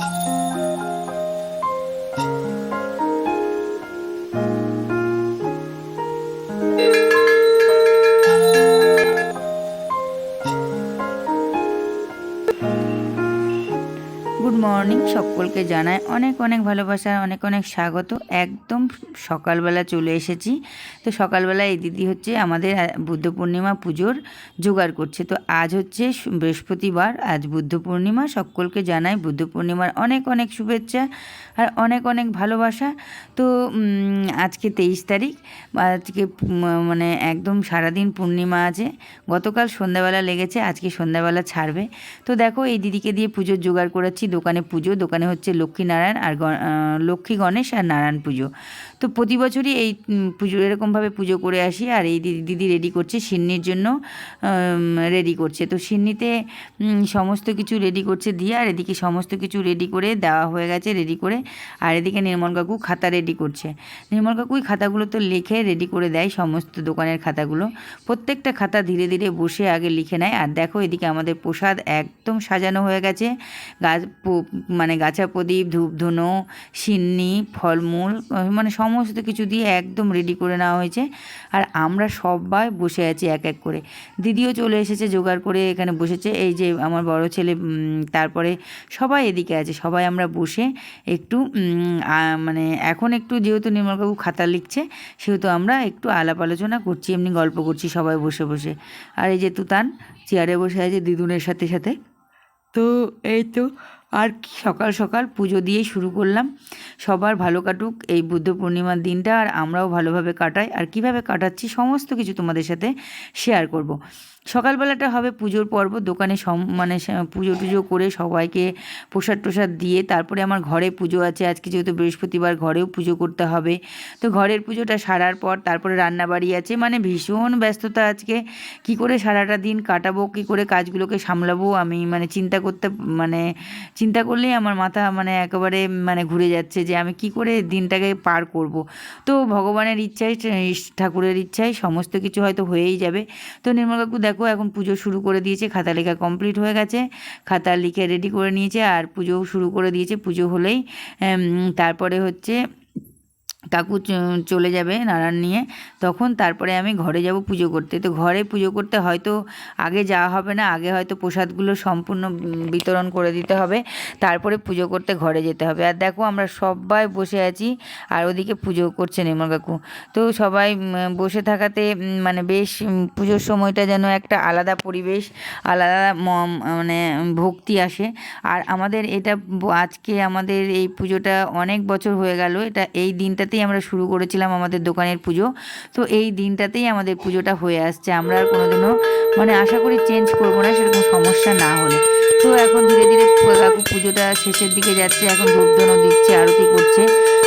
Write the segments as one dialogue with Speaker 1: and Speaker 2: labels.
Speaker 1: Thank you. Morning সকলকে জানায় অনেক অনেক ভালোবাসা, অনেক অনেক স্বাগত। একদম সকালবেলা চলে এসেছি। তো সকালবেলা এই দিদি হচ্ছে আমাদের বুদ্ধ পূর্ণিমা পুজোর জোগাড় করছে। তো আজ হচ্ছে বৃহস্পতিবার। আজ বুদ্ধ পূর্ণিমা। সকলকে জানাই বুদ্ধ পূর্ণিমার অনেক অনেক শুভেচ্ছা আর অনেক অনেক ভালোবাসা। তো আজকে তেইশ তারিখ। আজকে মানে একদম সারাদিন পূর্ণিমা আছে। গতকাল সন্ধ্যাবেলা লেগেছে, আজকে সন্ধ্যাবেলা ছাড়বে। তো দেখো এই দিদিকে দিয়ে পুজোর জোগাড় করেছি দোকানে পুজো দোকানে হচ্ছে লক্ষ্মী নারায়ণ আর লক্ষ্মী গণেশ আর নারায়ণ পুজো। তো প্রতি বছরই এই পুজো, এরকমভাবে পুজো করে আসি আর এই দিদি রেডি করছে সিন্নির জন্য রেডি করছে। তো সিন্নিতে সমস্ত কিছু রেডি করছে দিয়ে আর এদিকে সমস্ত কিছু রেডি করে দেওয়া হয়ে গেছে রেডি করে। আর এদিকে নির্মল কাকু খাতা রেডি করছে। নির্মল কাকুই খাতাগুলো তো লিখে রেডি করে দেয় সমস্ত দোকানের খাতাগুলো। প্রত্যেকটা খাতা ধীরে ধীরে বসে আগে লিখে নেয়। আর দেখো এদিকে আমাদের প্রসাদ একদম সাজানো হয়ে গেছে। গাছ মানে গাছা প্রদীপ, ধূপধুনো, সিন্নি, ফলমূল মানে মানে সমস্ত কিছু দিয়ে একদম রেডি করে নেওয়া হয়েছে। আর আমরা সবাই বসে আছি এক এক করে। দিদিও চলে এসেছে, জোগাড় করে এখানে বসেছে। এই যে আমার বড় ছেলে তারপরে সবাই এদিকে আছে। সবাই আমরা বসে একটু মানে এখন একটু যেহেতু নির্মলবাবু খাতা লিখছে, সেহেতু আমরা একটু আলাপ আলোচনা করছি, এমনি গল্প করছি সবাই বসে বসে। আর এই যে তুতান চেয়ারে বসে আছে দিদুনের সাথে সাথে। তো এই তো আর সকাল সকাল পুজো দিয়ে শুরু করলাম সবার ভালো কাটুক এই বুদ্ধ পূর্ণিমার দিনটা, আর আমরাও ভালোভাবে কাটাই আর কীভাবে কাটাচ্ছি সমস্ত কিছু তোমাদের সাথে শেয়ার করব। সকালবেলাটা হবে পুজোর পর্ব, দোকানে সম মানে পুজো টুজো করে সবাইকে প্রসাদ টোসাদ দিয়ে তারপরে আমার ঘরে পুজো আছে। আজকে যেহেতু বৃহস্পতিবার, ঘরেও পুজো করতে হবে। তো ঘরের পুজোটা সারার পর তারপরে রান্নাবাড়ি আছে। মানে ভীষণ ব্যস্ততা আজকে। কি করে সারাটা দিন কাটাবো, কি করে কাজগুলোকে সামলাবো, আমি মানে চিন্তা করতে মানে চিন্তা করলেই আমার মাথা মানে একেবারে মানে ঘুরে যাচ্ছে যে আমি কি করে দিনটাকে পার করব। তো ভগবানের ইচ্ছায়, ঠাকুরের ইচ্ছায় সমস্ত কিছু হয়তো হয়েই যাবে। তো নির্মল কাকু দেখো, এখন পুজো শুরু করে দিয়েছে, খাতা লেখা কমপ্লিট হয়ে গেছে, খাতা লিখে রেডি করে নিয়েছে, আর পুজো শুরু করে দিয়েছে, পুজো হলেই তারপরে হচ্ছে কাকু চলে যাবে নারায়ণ নিয়ে, তখন তারপরে আমি ঘরে যাব পুজো করতে। তো ঘরে পুজো করতে হয়তো আগে যাওয়া হবে না, আগে হয়তো প্রসাদগুলো সম্পূর্ণ বিতরণ করে দিতে হবে, তারপরে পুজো করতে ঘরে যেতে হবে। আর দেখো আমরা সবাই বসে আছি, আর ওদিকে পুজো করছে নির্মল কাকু। তো সবাই বসে থাকাতে মানে বেশ পুজোর সময়টা যেন একটা আলাদা পরিবেশ, আলাদা মানে ভক্তি আসে। আর আমাদের এটা আজকে আমাদের এই পুজোটা অনেক বছর হয়ে গেল, এটা এই দিনটাতেই আমরা শুরু করেছিলাম আমাদের দোকানের পুজো। তো এই দিনটাতেই আমাদের পুজোটা হয়ে আসছে। আমরা আর কোনোদিনও মানে আশা করি চেঞ্জ করব না, সেরকম সমস্যা না হলে। তো এখন ধীরে ধীরে কাকু পুজোটা শেষের দিকে যাচ্ছে, এখন ধূপধনও দিচ্ছে, আরতি করছে।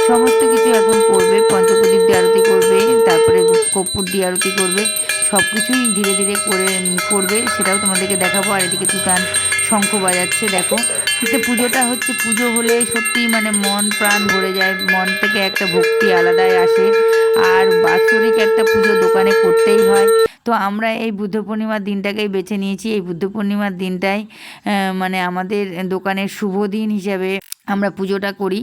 Speaker 1: সমস্ত কিছু এখন করবে, পঞ্চপ্রদীপ দিয়ে আরতি করবে, তারপরে কর্পূর দিয়ে আরতি করবে। সব কিছুই ধীরে ধীরে করে করবে, সেটাও তোমাদেরকে দেখাবো। আর এদিকে তুতান শঙ্খ বাজাচ্ছে, দেখো। কিন্তু পুজোটা হচ্ছে পুজো হলে সত্যি মানে মন প্রাণ ভরে যায়। মন থেকে একটা ভক্তি আলাদাই আসে। আর বাৎসরিক একটা পুজো দোকানে করতেই হয়। তো আমরা এই বুদ্ধ পূর্ণিমার দিনটাকেই বেছে নিয়েছি। এই বুদ্ধ পূর্ণিমার দিনটাই মানে আমাদের দোকানের শুভ দিন হিসাবে আমরা পুজোটা করি।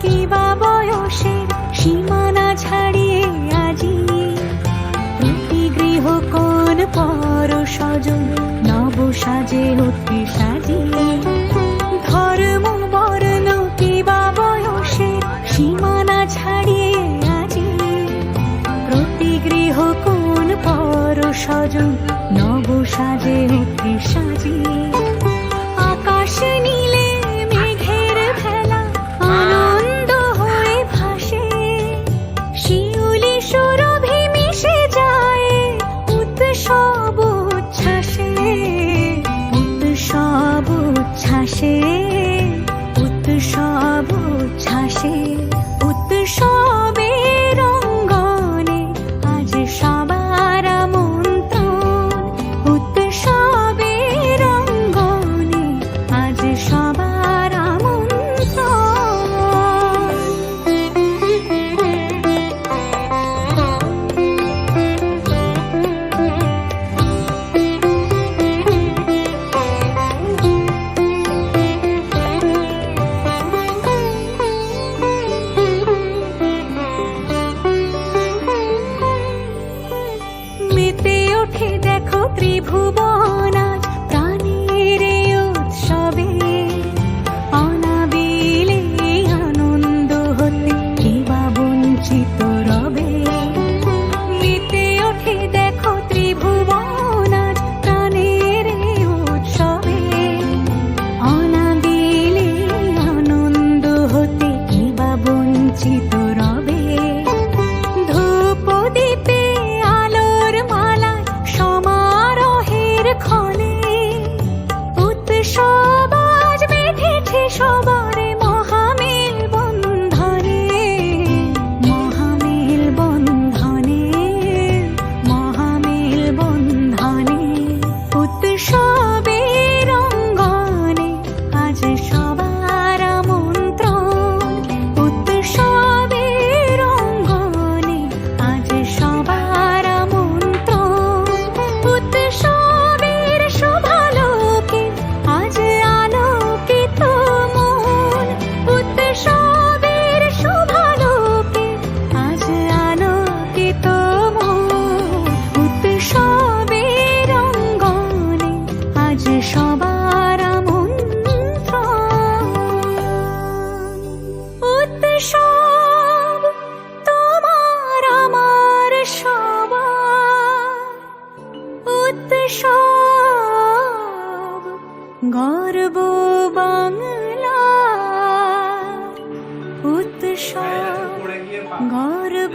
Speaker 2: কি বা বয়সের সীমানা ছাড়িয়ে আজি? গৃহ কোন পর সজন নব সাজে অতি ধর্ম, বর্ণ কি বা বয়সের সীমানা ছাড়িয়ে আজি? প্রতি গৃহ কোন পর সজন নব সাজে 茶是 জগৎ সব গর্ব বাংলার উৎসব গর্ব